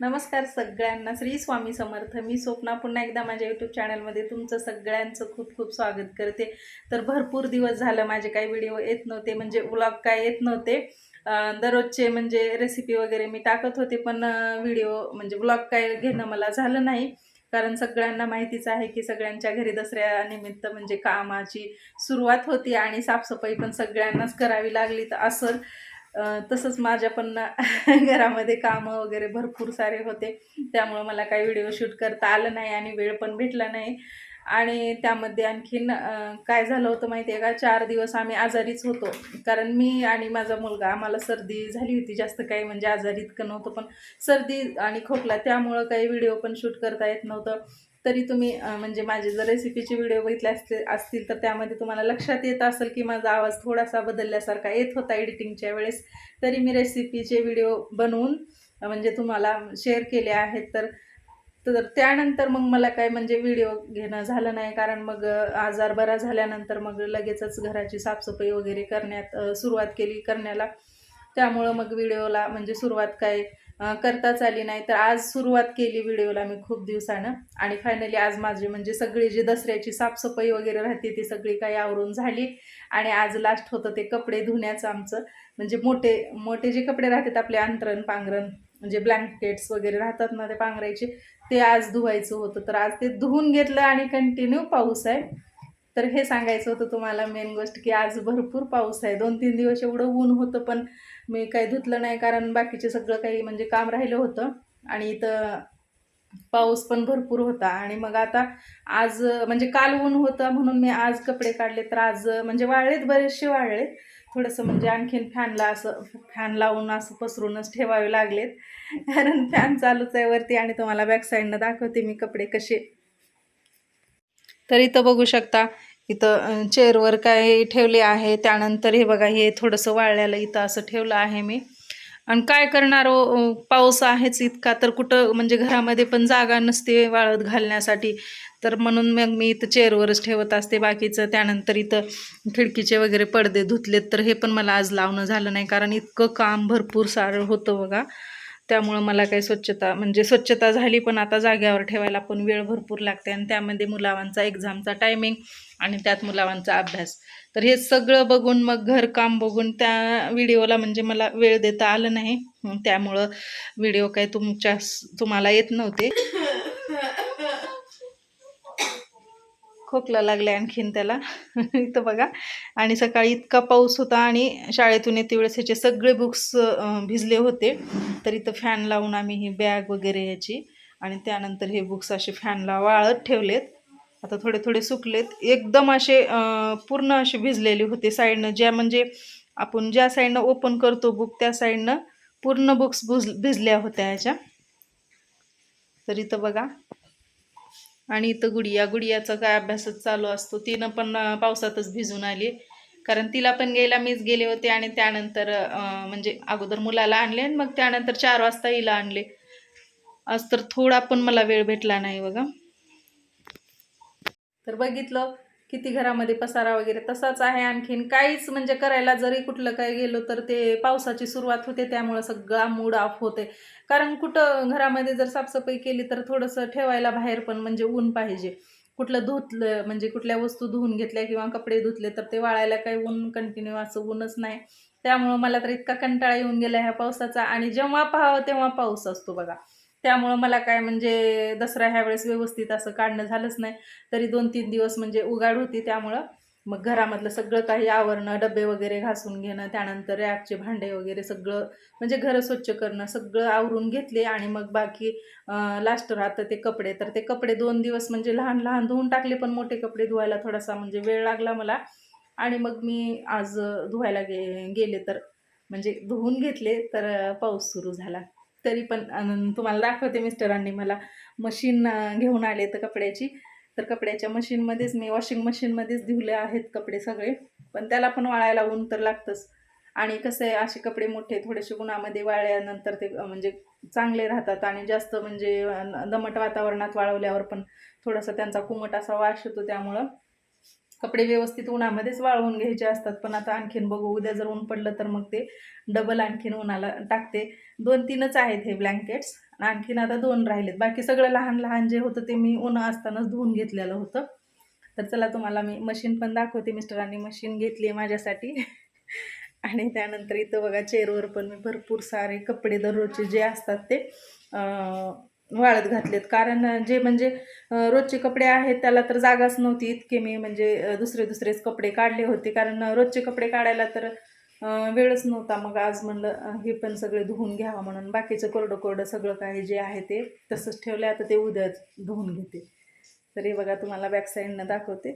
नमस्कार सगळ्यांना. श्री स्वामी समर्थ. मी स्वप्ना पुन्हा एकदा माझ्या यूट्यूब चॅनलमध्ये तुमचं सगळ्यांचं खूप खूप स्वागत करते. तर भरपूर दिवस झालं माझे काही व्हिडिओ येत नव्हते म्हणजे व्लॉग काय येत नव्हते. दररोजचे म्हणजे रेसिपी वगैरे मी टाकत होते पण व्हिडिओ म्हणजे व्लॉग काय घेणं मला झालं नाही. कारण सगळ्यांना माहितीच आहे की सगळ्यांच्या घरी दसऱ्यानिमित्त म्हणजे कामाची सुरुवात होती आणि साफसफाई पण सगळ्यांनाच करावी लागली. तर असं तसंच माझ्या पण घरामध्ये कामं वगैरे भरपूर सारे होते. त्यामुळं मला काही व्हिडिओ शूट करता आलं नाही आणि वेळ पण भेटला नाही. आणि त्यामध्ये आणखीन काय झालं होतं माहिती आहे का? चार दिवस आम्ही आजारीच होतो. कारण मी आणि माझा मुलगा आम्हाला सर्दी झाली होती जास्त काही म्हणजे आजारी इतकं नव्हतं पण सर्दी आणि खोकला त्यामुळं काही व्हिडिओ पण शूट करता येत नव्हतं. तरी तुम्ही म्हणजे माझे जर रेसिपीचे व्हिडिओ बघितले असते असतील तर त्यामध्ये तुम्हाला लक्षात येत असेल की माझा आवाज थोडासा बदलल्यासारखा येत होता एडिटिंगच्या वेळेस. तरी मी रेसिपीचे व्हिडिओ बनवून म्हणजे तुम्हाला शेअर केले आहेत. तर तर त्यानंतर मग मला काय म्हणजे व्हिडिओ घेणं झालं नाही. कारण मग आजार बरा झाल्यानंतर मग लगेचच घराची साफसफाई वगैरे करण्यात सुरुवात केली करण्याला. त्यामुळं मग व्हिडिओला म्हणजे सुरुवात काय करताच आली नाही. तर आज सुरुवात केली व्हिडिओला मी खूप दिवसानं. आणि फायनली आज माझी म्हणजे सगळी जी दसऱ्याची साफसफाई वगैरे राहते ती सगळी काही आवरून झाली. आणि आज लास्ट होतं ते कपडे धुण्याचं आमचं. म्हणजे मोठे मोठे जे कपडे राहतात आपले अंतरण पांघरण म्हणजे ब्लँकेट्स वगैरे राहतात ना ते पांघरायचे ते आज धुवायचं होतं. तर आज ते धुवून घेतलं आणि कंटिन्यू पाऊस आहे. तर हे सांगायचं होतं तुम्हाला मेन गोष्ट की आज भरपूर पाऊस आहे. दोन तीन दिवस एवढं ऊन होतं पण मी काही धुतलं नाही कारण बाकीचे सगळं काही म्हणजे काम राहिलं होतं आणि इथं पाऊस पण भरपूर होता. आणि मग आता आज म्हणजे काल ऊन होतं म्हणून मी आज कपडे काढले तर आज म्हणजे वाळलेत बरेचसे वाळलेत. थोडंसं म्हणजे आणखीन फॅनला असं फॅन लावून असं पसरूनच ठेवावे लागलेत. कारण फॅन चालूच आहे वरती आणि तुम्हाला बॅक साईडनं दाखवते मी कपडे कसे. तर इथं बघू शकता इथं चेअरवर काय ठेवले आहे. त्यानंतर हे बघा हे थोडंसं वाळल्याला इथं असं ठेवलं आहे मी. आणि काय करणार हो, पाऊस आहेच इतका. तर कुठं म्हणजे घरामध्ये पण जागा नसते वाळत घालण्यासाठी. तर म्हणून मग मी इथं चेअरवरच ठेवत असते बाकीचं. त्यानंतर इथं खिडकीचे वगैरे पडदे धुतलेत. तर हे पण मला आज लावणं झालं नाही. कारण इतकं काम भरपूर सारं होतं बघा. त्यामुळं मला काही स्वच्छता म्हणजे स्वच्छता झाली पण आता जाग्यावर ठेवायला पण वेळ भरपूर लागते आणि त्यामध्ये मुलावांचा एक्झामचा टायमिंग आणि त्यात मुलावांचा अभ्यास. तर हे सगळं बघून मग घरकाम बघून त्या व्हिडिओला म्हणजे मला वेळ देता आलं नाही. त्यामुळं व्हिडिओ काही तुमच्या तुम्हाला येत नव्हते. खोकला लागले आणखीन त्याला. इथं बघा. आणि सकाळी इतका पाऊस होता आणि शाळेतून येते वेळेस ह्याचे सगळे बुक्स भिजले होते. तर इथं फॅन लावून आम्ही ही बॅग वगैरे याची आणि त्यानंतर हे बुक्स असे फॅनला वाळत ठेवलेत. आता थोडे थोडे सुकलेत. एकदम असे पूर्ण असे भिजलेले होते साईडनं. ज्या म्हणजे आपण ज्या साईडनं ओपन करतो बुक त्या साईडनं पूर्ण बुक्स भुज भिजल्या होत्या ह्याच्या. तर इथं बघा. आणि इथं गुडिया गुडियाचा काय अभ्यासच चालू असतो. तिनं पण पावसातच भिजून आली. कारण तिला पण गेला मीच गेले होते आणि त्यानंतर म्हणजे अगोदर मुलाला आणले आणि मग त्यानंतर चार वाजता हिला आणले. आज तर थोडा पण मला वेळ भेटला नाही बघा. तर बघितलं किती घरामध्ये पसारा वगैरे तसाच आहे आणखीन. काहीच म्हणजे करायला जरी कुठलं काय गेलो तर ते पावसाची सुरुवात होते त्यामुळं सगळा मूड ऑफ होते. कारण कुठं घरामध्ये जर साफसफाई केली तर थोडंसं ठेवायला बाहेर पण म्हणजे ऊन पाहिजे. कुठलं धुतलं म्हणजे कुठल्या वस्तू धुवून घेतल्या किंवा कपडे धुतले तर ते वाळायला काही ऊन कंटिन्यू असं ऊनच नाही. त्यामुळं मला तर इतका कंटाळा येऊन गेला ह्या पावसाचा. आणि जेव्हा पाहावं तेव्हा पाऊस असतो बघा. त्यामुळं मला काय म्हणजे दसरा ह्या वेळेस व्यवस्थित असं काढणं झालंच नाही. तरी दोन तीन दिवस म्हणजे उगाड होती त्यामुळं. मग घरामधलं सगळं काही आवरणं डबे वगैरे घासून घेणं त्यानंतर रॅकचे भांडे वगैरे सगळं म्हणजे घरं स्वच्छ करणं सगळं आवरून घेतले आणि मग बाकी लास्ट राहतं ते कपडे. तर ते कपडे दोन दिवस म्हणजे लहान लहान धुवून टाकले पण मोठे कपडे धुवायला थोडासा म्हणजे वेळ लागला मला. आणि मग मी आज धुवायला गे गेले तर म्हणजे धुवून घेतले तर पाऊस सुरू झाला. तरी पण तुम्हाला दाखवते मिस्टरांनी मला. मशीन घेऊन आले तर कपड्याची. तर कपड्याच्या मशीनमध्येच मी वॉशिंग मशीनमध्येच धुवले आहेत कपडे सगळे. पण त्याला पण वाळायला ऊन तर लागतंच. आणि कसं आहे असे कपडे मोठे थोडेसे उन्हामध्ये वाळल्यानंतर ते म्हणजे चांगले राहतात. आणि जास्त म्हणजे दमट वातावरणात वाळवल्यावर पण थोडासा त्यांचा कुमट असा वास येतो त्यामुळं. कपडे व्यवस्थित उन्हामध्येच वाळवून घ्यायचे असतात. पण आता आणखीन बघू उद्या जर ऊन पडलं तर मग ते डबल आणखीन उन्हाला टाकते. दोन तीनच आहेत हे ब्लँकेट्स आणखीन आता दोन राहिलेत. बाकी सगळं लहान लहान जे होतं ते मी उन्हा असतानाच धुवून घेतलेलं होतं. तर चला तुम्हाला मी मशीन पण दाखवते. मिस्टरांनी मशीन घेतली आहे माझ्यासाठी. आणि त्यानंतर इथं बघा चेअरवर पण मी भरपूर सारे कपडे दररोजचे जे असतात ते वाळत घातलेत. कारण जे म्हणजे रोजचे कपडे आहेत त्याला तर जागाच नव्हती इतके. मी म्हणजे दुसरे दुसरेच कपडे काढले होते. कारण रोजचे कपडे काढायला तर वेळच नव्हता. मग आज म्हणलं हे पण सगळे धुवून घ्यावं म्हणून. बाकीचं कोरडं कोरडं सगळं काही जे आहे ते तसंच ठेवलं. आता ते उद्याच धुवून घेते. तर हे बघा तुम्हाला बॅक साईडनं दाखवते.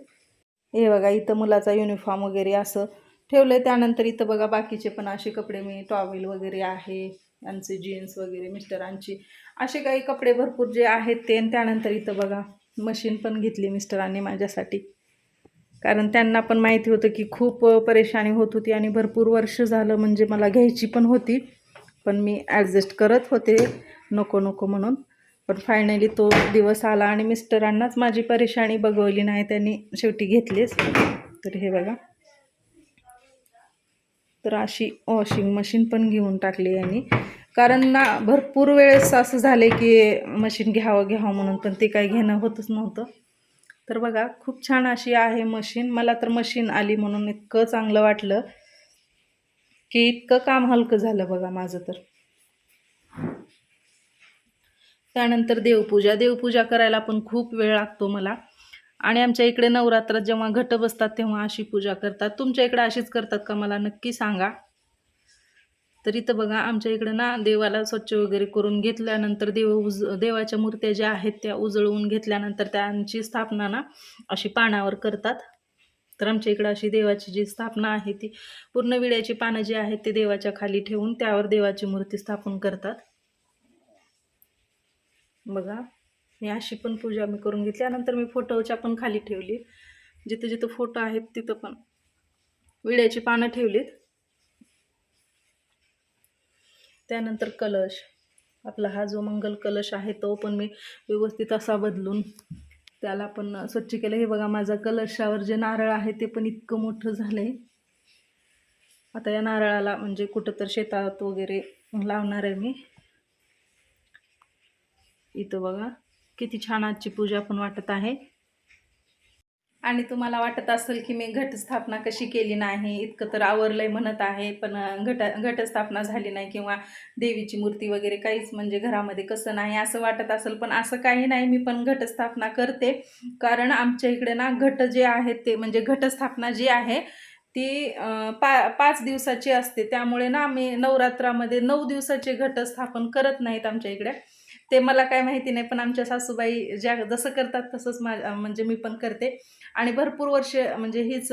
हे बघा इथं मुलाचा युनिफॉर्म वगैरे असं ठेवलं आहे त्यानंतर इथं बघा बाकीचे पण असे कपडे मी टॉवेल वगैरे आहे यांचे जीन्स वगैरे मिस्टरांची असे काही कपडे भरपूर जे आहेत ते. आणि त्यानंतर इथं बघा मशीन पण घेतली मिस्टरांनी माझ्यासाठी. कारण त्यांना पण माहिती होतं की खूप परेशानी होत होती आणि भरपूर वर्ष झालं म्हणजे मला घ्यायची पण होती. पण मी ॲडजस्ट करत होते. नको नको म्हणून. पण फायनली तो दिवस आला आणि मिस्टरांनाच माझी परेशानी बघवली. नाही त्यांनी शेवटी घेतलीच. तर हे बघा. तर अशी वॉशिंग मशीन पण घेऊन टाकली यांनी. कारण ना भरपूर वेळेस असं झालं की मशीन घ्यावं घ्यावं म्हणून पण ते काही घेणं होतच नव्हतं. तर बघा खूप छान अशी आहे मशीन. मला तर मशीन आली म्हणून इतकं चांगलं वाटलं की इतकं काम हलकं झालं बघा माझं तर. त्यानंतर देवपूजा. देवपूजा करायला पण खूप वेळ लागतो मला. आणि आमच्या इकडे नवरात्रात जेव्हा घट बसतात तेव्हा अशी पूजा करतात. तुमच्या इकडे अशीच करतात का? मला नक्की सांगा. तर इथं बघा आमच्या इकडं ना देवाला स्वच्छ वगैरे करून घेतल्यानंतर देव उज देवाच्या मूर्त्या ज्या आहेत त्या उजळवून घेतल्यानंतर त्यांची स्थापना ना अशी पानावर करतात. तर आमच्या इकडं अशी देवाची जी स्थापना आहे ती पूर्ण विड्याची पानं जी आहेत ते देवाच्या खाली ठेवून त्यावर देवाची मूर्ती स्थापन करतात. बघा मी अशी पण पूजा मी करून घेतली. त्यानंतर मी फोटोच्या पण खाली ठेवली. जिथं जिथं फोटो आहेत तिथं पण विड्याची पानं ठेवलीत. त्यानंतर कलश. आपला हा जो मंगल कलश आहे तो पण मी व्यवस्थित असा बदलून त्याला पण स्वच्छ केलं. हे बघा माझा कलशावर जे नारळ आहे ते पण इतकं मोठं झालं आहे आता या नारळाला म्हणजे कुठं तर शेतात वगैरे लावणार आहे मी. इथं बघा किती छान आजची पूजा पण वाटत आहे. आणि तुम्हाला वाटत असेल की मी घटस्थापना कशी केली नाही इतकं तर आवरलंय म्हणत आहे पण घट घटस्थापना झाली नाही किंवा देवीची मूर्ती वगैरे काहीच म्हणजे घरामध्ये कसं नाही असं वाटत असेल पण असं काही नाही मी पण घटस्थापना करते. कारण आमच्या इकडे ना घट जे आहेत ते म्हणजे घटस्थापना जी आहे ती पा पाच दिवसाची असते. त्यामुळे ना आम्ही नवरात्रामध्ये नऊ दिवसाचे घटस्थापन करत नाहीत आमच्या इकडे. ते मला काय माहिती नाही पण आमच्या सासूबाई ज्या जसं करतात तसंच मा म्हणजे मी पण करते. आणि भरपूर वर्ष म्हणजे हीच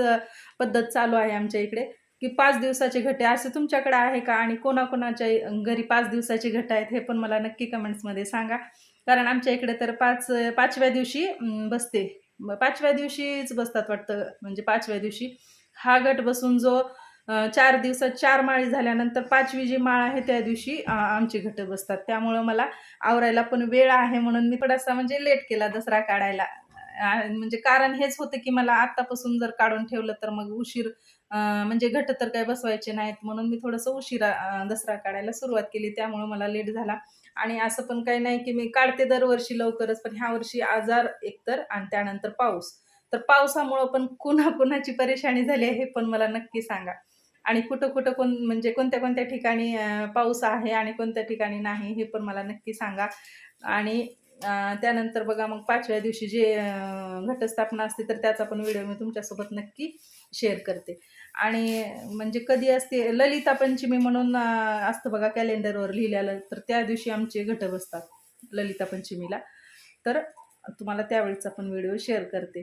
पद्धत चालू आहे आमच्या इकडे की पाच दिवसाचे घटे असे असं तुमच्याकडे आहे का? आणि कोणाकोणाच्या घरी पाच दिवसाचे घट आहेत हे पण मला नक्की कमेंट्समध्ये सांगा. कारण आमच्या इकडे तर पाच पाचव्या दिवशी बसते. पाचव्या दिवशीच बसतात वाटतं म्हणजे पाचव्या दिवशी. हा गट बसून जो चार दिवसात चार माळी झाल्यानंतर पाचवी जी माळ आहे त्या दिवशी आमची घटं बसतात. त्यामुळं मला आवरायला पण वेळ आहे म्हणून मी थोडासा म्हणजे लेट केला दसरा काढायला. म्हणजे कारण हेच होतं की मला आत्तापासून जर काढून ठेवलं तर मग उशीर म्हणजे घट तर काही बसवायचे नाहीत म्हणून मी थोडंसं उशिरा दसरा काढायला सुरुवात केली. त्यामुळं मला लेट झाला. आणि असं पण काही नाही की मी काढते दरवर्षी लवकरच पण ह्या वर्षी आजार एकतर आणि त्यानंतर पाऊस. तर पावसामुळं पण कुणा कुणाची परेशानी झाली आहे हे पण मला नक्की सांगा. आणि कुठं कुठं कोण म्हणजे कोणत्या कोणत्या ठिकाणी पाऊस आहे आणि कोणत्या ठिकाणी नाही हे पण मला नक्की सांगा. आणि त्यानंतर बघा मग पाचव्या दिवशी जे घटस्थापना असते तर त्याचा पण व्हिडिओ मी तुमच्यासोबत नक्की शेअर करते. आणि म्हणजे कधी असते ललिता पंचमी म्हणून असतं बघा कॅलेंडरवर लिहिलेलं तर त्या दिवशी आमचे घट बसतात ललिता पंचमीला. तर तुम्हाला त्यावेळेचा पण व्हिडिओ शेअर करते.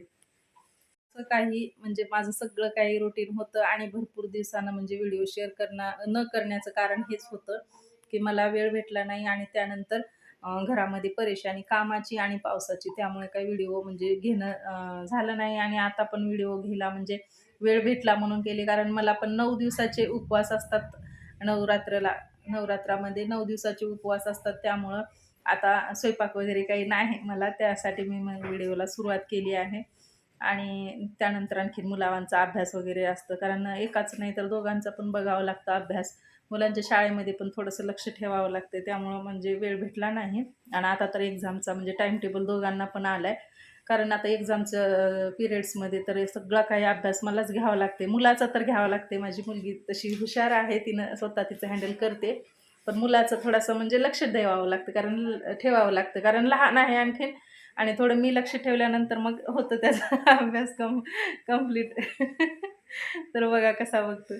असं काही म्हणजे माझं सगळं काही रुटीन होतं आणि भरपूर दिवसानं म्हणजे व्हिडिओ शेअर करणं न करण्याचं कारण हेच होतं की मला वेळ भेटला नाही आणि त्यानंतर घरामध्ये परेशानी कामाची आणि पावसाची त्यामुळे काही व्हिडिओ म्हणजे घेणं झालं नाही आणि आता पण व्हिडिओ घ्यायला म्हणजे वेळ भेटला म्हणून केले. कारण मला पण नऊ दिवसाचे उपवास असतात नवरात्रला नवरात्रामध्ये नऊ दिवसाचे उपवास असतात. त्यामुळं आता स्वयंपाक वगैरे काही नाही मला त्यासाठी मी मग व्हिडिओला सुरुवात केली आहे. आणि त्यानंतर आणखी मुलांचा अभ्यास वगैरे असतं. कारण एकाच नाही तर दोघांचा पण बघावं लागतं अभ्यास. मुलांच्या शाळेमध्ये पण थोडंसं लक्ष ठेवावं लागते. त्यामुळं म्हणजे वेळ भेटला नाही. आणि आता तर एक्झामचा म्हणजे टाईम टेबल दोघांना पण आला आहे कारण आता एक्झामचं पिरियड्समध्ये तर सगळा काही अभ्यास मलाच घ्यावा लागते. मुलाचा तर घ्यावा लागते. माझी मुलगी तशी हुशार आहे. तिनं स्वतः तिचं हँडल करते. पण मुलाचं थोडंसं म्हणजे लक्ष द्यावावं लागतं. कारण ल- ठेवावं लागतं. कारण लहान आहे आणखीन. आणि थोडं मी लक्ष ठेवल्यानंतर मग होतं त्याचा अभ्यास कम कंप्लीट तर बघा कसा बघतो.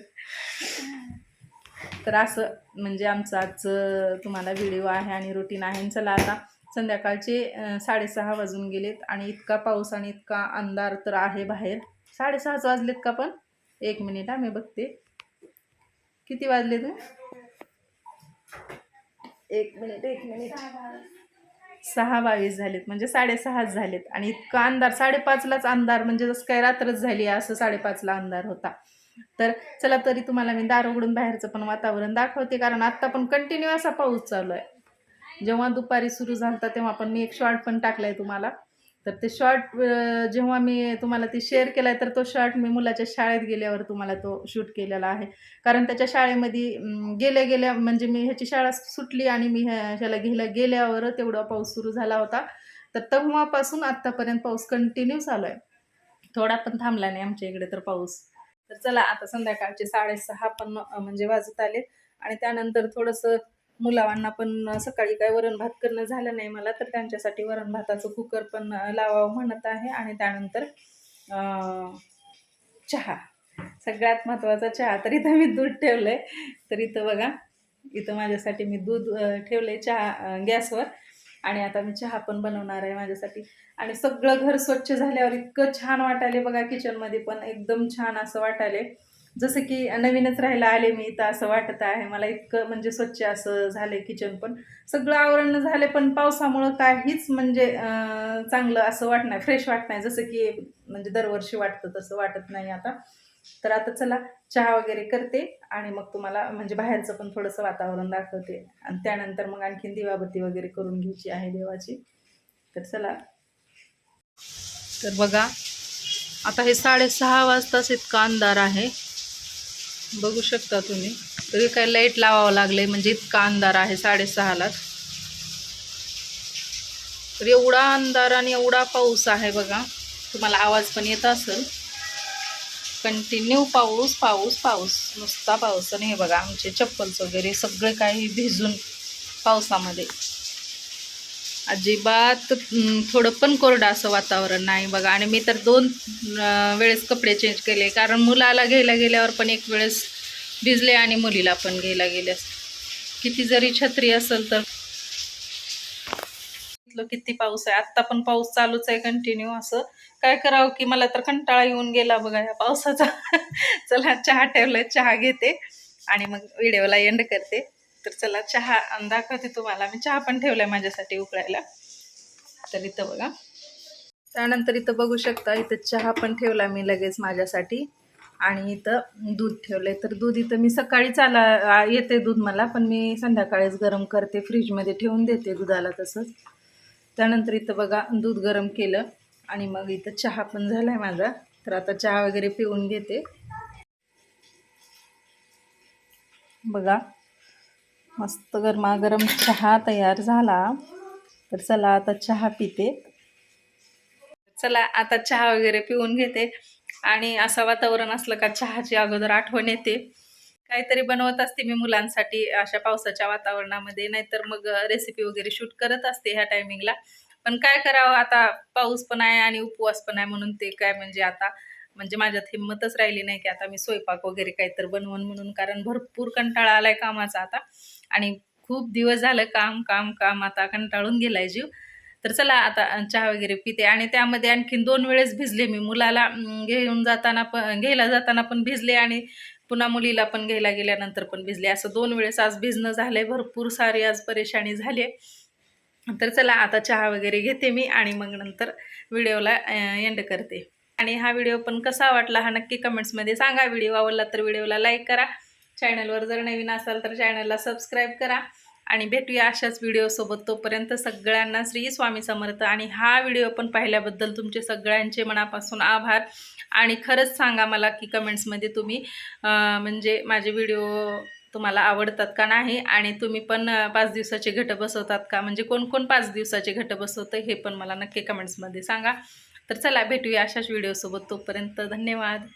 तर असं म्हणजे आमचं आजचं तुम्हाला व्हिडिओ आहे आणि रुटीन आहे. चला आता संध्याकाळचे साडेसहा वाजून गेलेत आणि इतका पाऊस आणि इतका अंधार तर आहे बाहेर. साडेसहाच वाजलेत का पण? एक मिनिट हा मी बघते. किती वाजले तू एक मिनिट एक मिनिट सहा बावीस झालेत म्हणजे साडेसहाच झालेत. आणि इतका अंधार साडेपाचलाच अंधार म्हणजे जसं काय रात्रच झाली असं साडेपाचला अंधार होता. तर चला तरी तुम्हाला मी दार उघडून बाहेरचं पण वातावरण दाखवते कारण आत्ता पण कंटिन्यू असा पाऊस चालू आहे. जेव्हा दुपारी सुरू झाला तेव्हा पण मी एक शॉर्ट पण टाकलाय तुम्हाला. तर ते शॉर्ट जेव्हा मी तुम्हाला ते शेअर केलाय तर तो शॉर्ट मी मुलाच्या शाळेत गेल्यावर तुम्हाला तो शूट केलेला आहे. कारण त्याच्या शाळेमध्ये गेल्या गेल्या म्हणजे मी ह्याची शाळा सुटली आणि मी ह्या- ह्याला घ्यायला गेल्यावर तेवढा पाऊस सुरू झाला होता. तर तेव्हापासून आत्तापर्यंत पाऊस कंटिन्यू चालू आहे. थोडा पण थांबला नाही आमच्या इकडे तर पाऊस. तर चला आता संध्याकाळचे साडेसहा पण म्हणजे वाजत आले आणि त्यानंतर थोडंसं मुलांना पण सकाळी काय वरण भात करणं झालं नाही मला तर त्यांच्यासाठी वरण भाताचं कुकर पण लावावं म्हणत आहे. आणि त्यानंतर चहा. सगळ्यात महत्त्वाचा चहा. तर इथं मी दूध ठेवलं आहे तर इथं बघा इथं माझ्यासाठी मी दूध ठेवलं आहे चहा गॅसवर. आणि आता मी चहा पण बनवणार आहे माझ्यासाठी. आणि सगळं घर स्वच्छ झाल्यावर इतकं छान वाटायले बघा किचनमध्ये पण. एकदम छान असं वाटायले जसं की नवीनच राहायला आले मी इथं असं वाटत आहे. मला इतकं म्हणजे स्वच्छ असं झालं किचन पण. सगळं आवरण झाले पण पावसामुळं काहीच म्हणजे चांगलं असं वाटत नाही. फ्रेश वाटत नाही. जसं की म्हणजे दरवर्षी वाटतं तसं वाटत नाही आता. तर आता चला चहा वगैरे करते आणि मग तुम्हाला म्हणजे बाहेरचं पण थोडंसं वातावरण दाखवते. आणि त्यानंतर मग आणखीन दिवाबत्ती वगैरे करून घ्यायची आहे देवाची. तर चला. तर बघा आता हे साडेसहा वाजताच इतका अंधार आहे. बघू शकता तुम्ही. तरी काय लाइट लावावं लागलं आहे म्हणजे इतका अंधार आहे साडेसहालाच. तर एवढा अंधार आणि एवढा पाऊस आहे बघा. तुम्हाला आवाज पण येत असेल. कंटिन्यू पाऊस पाऊस पाऊस. नुसता पाऊस आणि हे बघा आमचे चप्पल्स वगैरे सगळे काही भिजून पावसामध्ये. अजिबात थोडं पण कोरडं असं वातावरण नाही बघा. आणि मी तर दोन वेळेस कपडे चेंज केले. कारण मुलाला घ्यायला गेल्यावर पण एक वेळेस भिजले आणि मुलीला पण घ्यायला गेल्यास किती जरी छत्री असेल तर. किती पाऊस आहे. आत्ता पण पाऊस चालूच आहे कंटिन्यू असं. काय करावं की मला तर कंटाळा येऊन गेला बघा या पावसाचा. चला चहा ठेवला चहा घेते आणि मग व्हिडिओला एंड करते. तर चला चहा अन दाखवते तुम्हाला. मी चहा पण ठेवलाय माझ्यासाठी उकळायला. तर इथं बघा. त्यानंतर इथं बघू शकता इथं चहा पण ठेवला मी लगेच माझ्यासाठी. आणि इथं दूध ठेवलंय. तर दूध इथं मी सकाळी चाला येते दूध मला पण मी संध्याकाळीच गरम करते. फ्रीजमध्ये ठेवून देते दुधाला तसंच. त्यानंतर इथं बघा दूध गरम केलं. आणि मग इथं चहा पण झाला आहे माझा. तर आता चहा वगैरे पिऊन घेते. बघा. मस्त गरमागरम चहा तयार झाला. तर चला आता चहा पिते. चला आता चहा वगैरे पिऊन घेते. आणि असं वातावरण असलं का चहाची अगोदर आठवण येते. काहीतरी बनवत असते मी मुलांसाठी अशा पावसाच्या वातावरणामध्ये. नाहीतर मग रेसिपी वगैरे शूट करत असते ह्या टायमिंगला पण काय करावं आता? पाऊस पण आहे आणि उपवास पण आहे म्हणून ते काय म्हणजे आता म्हणजे माझ्यात हिंमतच राहिली नाही की आता मी स्वयंपाक वगैरे काहीतरी बनवून म्हणून कारण भरपूर कंटाळा आलाय कामाचा आता. आणि खूप दिवस झालं काम काम काम आता कंटाळून गेलाय जीव. तर चला आता चहा वगैरे पिते. आणि त्यामध्ये आणखीन दोन वेळेस भिजले मी. मुलाला घेऊन जाताना पण घ्यायला जाताना पण भिजले आणि पुन्हा मुलीला पण घ्यायला गेल्यानंतर पण भिजले. असं दोन वेळेस आज भिजणं झालंय. भरपूर सारी आज परेशानी झाली आहे तर चला आता चहा वगैरे घेते मी आणि मग नंतर व्हिडिओला एंड करते. आणि हा व्हिडिओ पण कसा वाटला हा नक्की कमेंट्समध्ये सांगा. व्हिडिओ आवडला तर व्हिडिओला लाईक करा. चॅनलवर जर नवीन असाल तर चॅनलला सबस्क्राईब करा. आणि भेटूया अशाच व्हिडिओसोबत तोपर्यंत सगळ्यांना श्री स्वामी समर्थ. आणि हा व्हिडिओ पण पाहिल्याबद्दल तुमचे सगळ्यांचे मनापासून आभार. आणि खरंच सांगा मला की कमेंट्समध्ये तुम्ही म्हणजे माझे व्हिडिओ तुम्हाला आवडतात का नाही? आणि तुम्ही पण पाच दिवसाचे घट बसवतात का? म्हणजे कोण कोण पाच दिवसाचे घट बसवतं हे पण मला नक्की कमेंट्समध्ये सांगा. तर चला भेटूया अशाच व्हिडिओसोबत तोपर्यंत धन्यवाद.